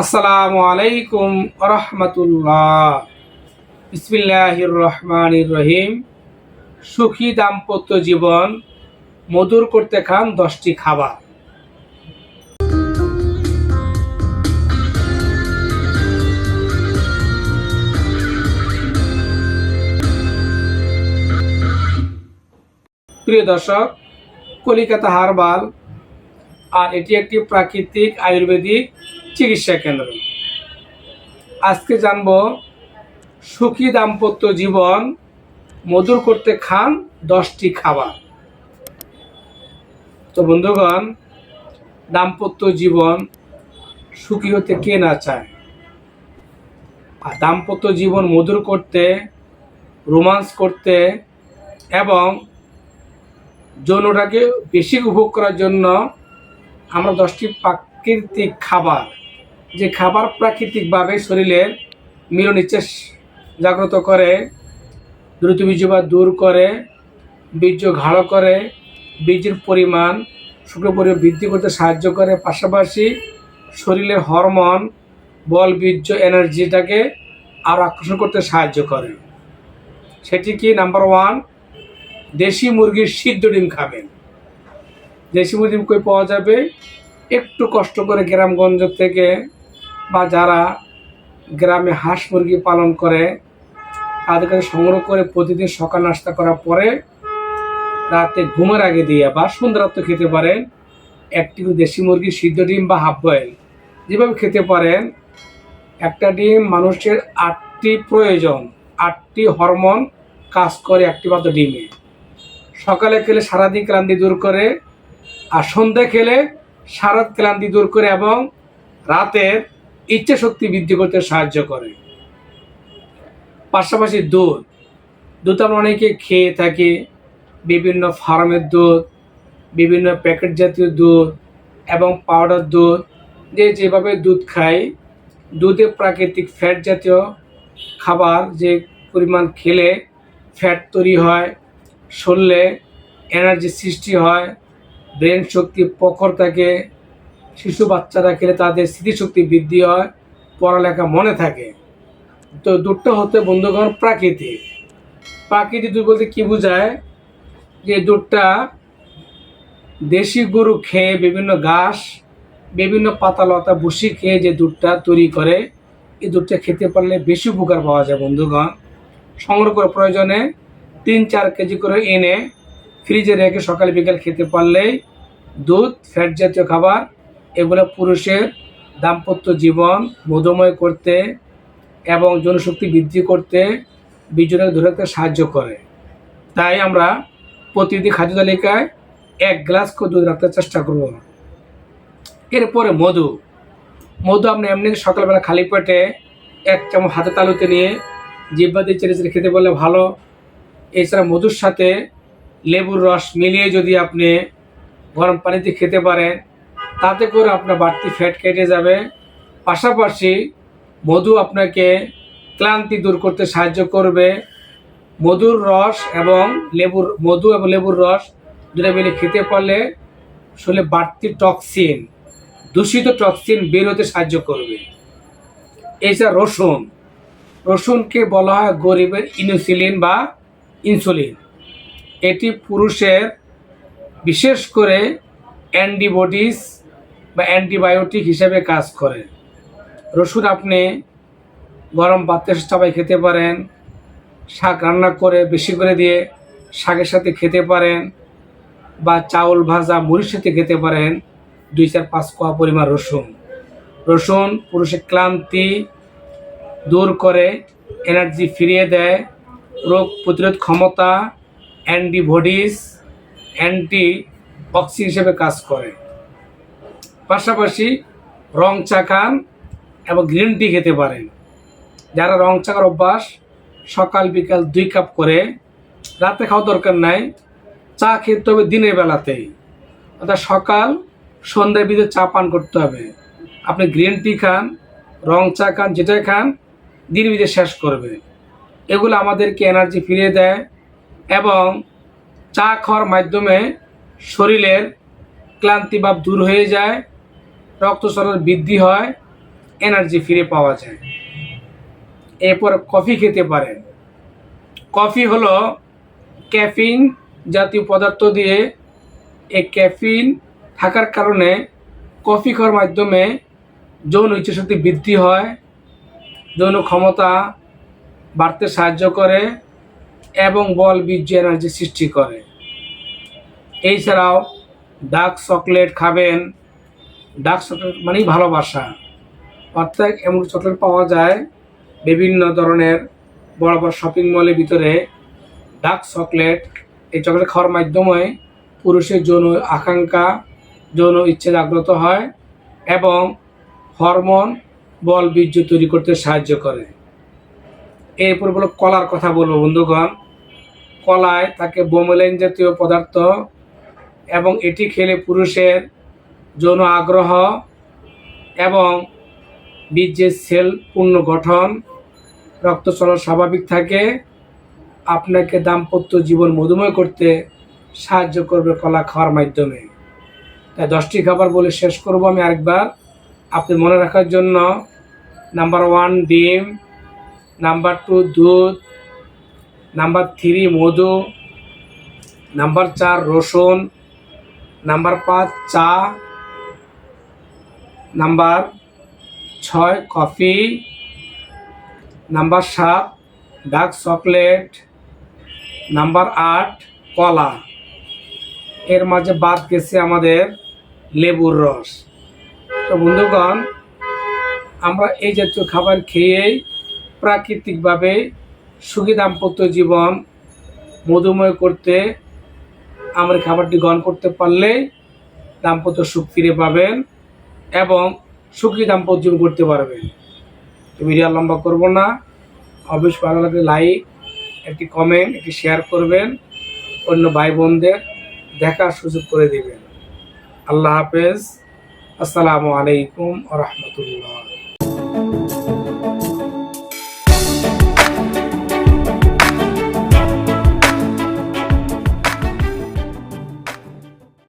আসসালামু আলাইকুম রহমতুল্লাহ বিসমিল্লাহির রহমানির রহিম সুখী দাম্পত্য জীবন, মধুর করতে খান দশটি খাবার। প্রিয় দর্শক, কলিকাতা হারবাল আর এটি একটি প্রাকৃতিক আয়ুর্বেদিক চিকিৎসা কেন্দ্র। আজকে জানব, সুখী দাম্পত্য জীবন, মধুর করতে খান দশটি খাবার। তো বন্ধুগণ, দাম্পত্য জীবন সুখী হতে কে না চায়? আর দাম্পত্য জীবন মধুর করতে, রোমান্স করতে এবং যৌনটাকে বেশি উপভোগ করার জন্য আমরা দশটি প্রাকৃতিক খাবার যে খাবার প্রাকৃতিকভাবে শরীরের মিলন জাগ্রত করে দ্রুত বীর্যবা দূর করে, বীর্য গাঢ় করে বীর্যের পরিমাণ শুক্র পরিমাণ বৃদ্ধি করতে সাহায্য করে, পাশাপাশি শরীরের হরমোন, বল, বীর্য, এনার্জিটাকে আরও আকর্ষণ করতে সাহায্য করে। সেটি কি? নাম্বার ওয়ান, দেশি মুরগির সিদ্ধ ডিম খাবেন। দেশি মুরগি কই পাওয়া যাবে? একটু কষ্ট করে গ্রামগঞ্জ থেকে বা যারা গ্রামে হাঁস মুরগি পালন করে, তাদেরকে সংগ্রহ করে প্রতিদিন সকাল নাস্তা করার পরে রাতে ঘুমের আগে দিয়ে বা সন্ধ্যারাত্র খেতে পারেন একটি দেশি মুরগি, সিদ্ধ ডিম বা হাফ বয়েল। যেভাবে খেতে পারেন, একটা ডিম মানুষের আটটি প্রয়োজন, আটটি হরমোন কাজ করে একটি মাত্র ডিমে। সকালে খেলে সারাদিন ক্লান্তি দূর করে, আর সন্ধ্যা খেলে সারাত ক্লান্তি দূর করে এবং রাতের ইচ্ছা শক্তি বৃদ্ধি করতে সাহায্য করে। পাশাপাশি দুধ। দুধ আমরা অনেকে খেয়ে থাকি। বিভিন্ন ফার্মের দুধ, বিভিন্ন প্যাকেট জাতীয় দুধ এবং পাউডার দুধ। যে যেভাবে দুধ খাই, দুধে প্রাকৃতিক ফ্যাট জাতীয় খাবার যে পরিমাণ খেলে ফ্যাট তৈরি হয় শরীরে এনার্জি সৃষ্টি হয়, ব্রেন শক্তি প্রখর থাকে শিশু বাচ্চারা খেলে তাদের স্মৃতিশক্তি বৃদ্ধি হয়, পড়ালেখা মনে থাকে। তো দুধটা হতে বন্ধুগণ, প্রাকৃতিক। প্রাকৃতিক দুধ বলতে কী বোঝায়? যে দুধটা দেশি গরু খেয়ে বিভিন্ন ঘাস, বিভিন্ন পাতালতা ভুসি খেয়ে যে দুধটা তৈরি করে, এই দুধটা খেতে পারলে বেশি উপকার পাওয়া যায় বন্ধুগণ। সংগ্রহ করে প্রয়োজনে তিন চার কেজি করে এনে ফ্রিজে রেখে সকাল বিকাল খেতে পারলেই দুধ, ফ্যাট জাতীয় খাবার এগুলো পুরুষের দাম্পত্য জীবন মধুময় করতে এবং জনশক্তি বৃদ্ধি করতে বীর্যটাকে ধরে রাখতে সাহায্য করে। তাই আমরা প্রতিদিন খাদ্য তালিকায় এক গ্লাস করে দুধ রাখতে চেষ্টা করব। এরপরে মধু। মধু আপনি এমনি সকালবেলা খালি পেটে এক চামচ হাতে তালুতে নিয়ে জিব্বা দিয়ে চেড়ে চেড়ে খেতে বললে ভালো। এছাড়া মধুর সাথে লেবুর রস মিলিয়ে যদি আপনি গরম পানিতে খেতে পারেন তাতে করে আপনার বাড়তি ফ্যাট কেটে যাবে। পাশাপাশি মধু আপনাকে ক্লান্তি দূর করতে সাহায্য করবে। মধুর রস এবং লেবুর, মধু এবং লেবুর রস দুটো মিলে খেতে পারলে শরীরে বাড়তি টক্সিন দূষিত টক্সিন বের হতে সাহায্য করবে। এছাড়া রসুন, রসুনকে বলা হয় গরিবের ইনসুলিন বা ইনসুলিন এটি পুরুষের বিশেষ করে অ্যান্টিবডিস বা অ্যান্টিবায়োটিক হিসেবে কাজ করে। রসুন আপনি গরম পাত্রে সবাই খেতে পারেন, শাক রান্না করে বেশি করে দিয়ে শাকের সাথে খেতে পারেন বা চাউল ভাজা মুড়ির সাথে খেতে পারেন, দুই চার পাঁচ কোয়া পরিমাণ রসুন। রসুন পুরুষের ক্লান্তি দূর করে এনার্জি ফিরিয়ে দেয়, রোগ প্রতিরোধ ক্ষমতা অ্যান্টিবডিস অ্যান্টি অক্সি হিসেবে কাজ করে। পাশাপাশি রং চা খান এবং গ্রিন টি খেতে পারেন। যারা রং চাকার অভ্যাস, সকাল, বিকাল দুই কাপ করে, রাতে খাওয়া দরকার নাই, চা খেতে হবে দিনের বেলাতেই। অর্থাৎ সকাল, সন্ধ্যার ভিতরে চা পান করতে হবে। আপনি গ্রিন টি খান, রং চা খান, যেটাই খান দিন ভিতরে শেষ করবে এগুলো আমাদেরকে এনার্জি ফিরিয়ে দেয় এবং চা খাওয়ার মাধ্যমে শরীরের ক্লান্তি ভাব দূর হয়ে যায়। রক্ত সরণ বৃদ্ধি হয় এনার্জি ফিরে পাওয়া যায়। এরপর কফি খেতে পারেন। কফি হলো ক্যাফিন জাতীয় পদার্থ দিয়ে এই ক্যাফিন থাকার কারণে কফি খাওয়ার মাধ্যমে যৌন ইচ্ছাশক্তি বৃদ্ধি হয়, যৌন ক্ষমতা বাড়তে সাহায্য করে এবং বল বীর্য এনার্জি সৃষ্টি করে। এছাড়াও ডার্ক চকলেট খাবেন। ডার্ক চকলেট মানেই ভালোবাসা। অর্থাৎ এমন চকলেট পাওয়া যায় বিভিন্ন ধরনের বড় বড় শপিং মলের ভিতরে ডার্ক চকলেট এই চকলেট খাওয়ার মাধ্যমে পুরুষের যৌন আকাঙ্ক্ষা, যৌন ইচ্ছে জাগ্রত হয় এবং হরমোন বল বীর্য তৈরি করতে সাহায্য করে। এরপর বলো কলার কথা বলব বন্ধুগণ। কলায় থাকে বোমেলাইন জাতীয় পদার্থ এবং এটি খেলে পুরুষের যৌন আগ্রহ এবং বীর্যের সেল পূর্ণ গঠন, রক্ত চলাচল স্বাভাবিক থাকে, আপনাকে দাম্পত্য জীবন মধুময় করতে সাহায্য করবে কলা খাওয়ার মাধ্যমে। তাই দশটি খাবার বলে শেষ করব আমি আরেকবার। আপনি মনে রাখার জন্য নাম্বার ওয়ান ডিম, নাম্বার টু দুধ, নাম্বার থ্রি মধু, নাম্বার চার রসুন, নাম্বার পাঁচ চা নাম্বার ছয়, কফি। নাম্বার সাত, ডার্ক চকলেট। নাম্বার আট, কলা। এর মাঝে বাদ গেছে আমাদের লেবুর রস। তো বন্ধুগণ, আমরা এই জাতীয় খাবার খেয়েই প্রাকৃতিকভাবে সুখী দাম্পত্য জীবন মধুময় করতে, আমরা খাবারটি গ্রহণ করতে পারলে দাম্পত্য সুখ ফিরে পাবেন। এবং সুখী দাম্পত্য জীবন করতে পারবেন ভিডিও লম্বা করব না। অবশ্যই ভালো লাগলে লাইক একটি কমেন্ট একটি শেয়ার করবেন। অন্য ভাই বোনদের দেখার সুযোগ করে দেবেন। আল্লাহ হাফেজ। আসসালামু আলাইকুম রহমতুল্লাহ।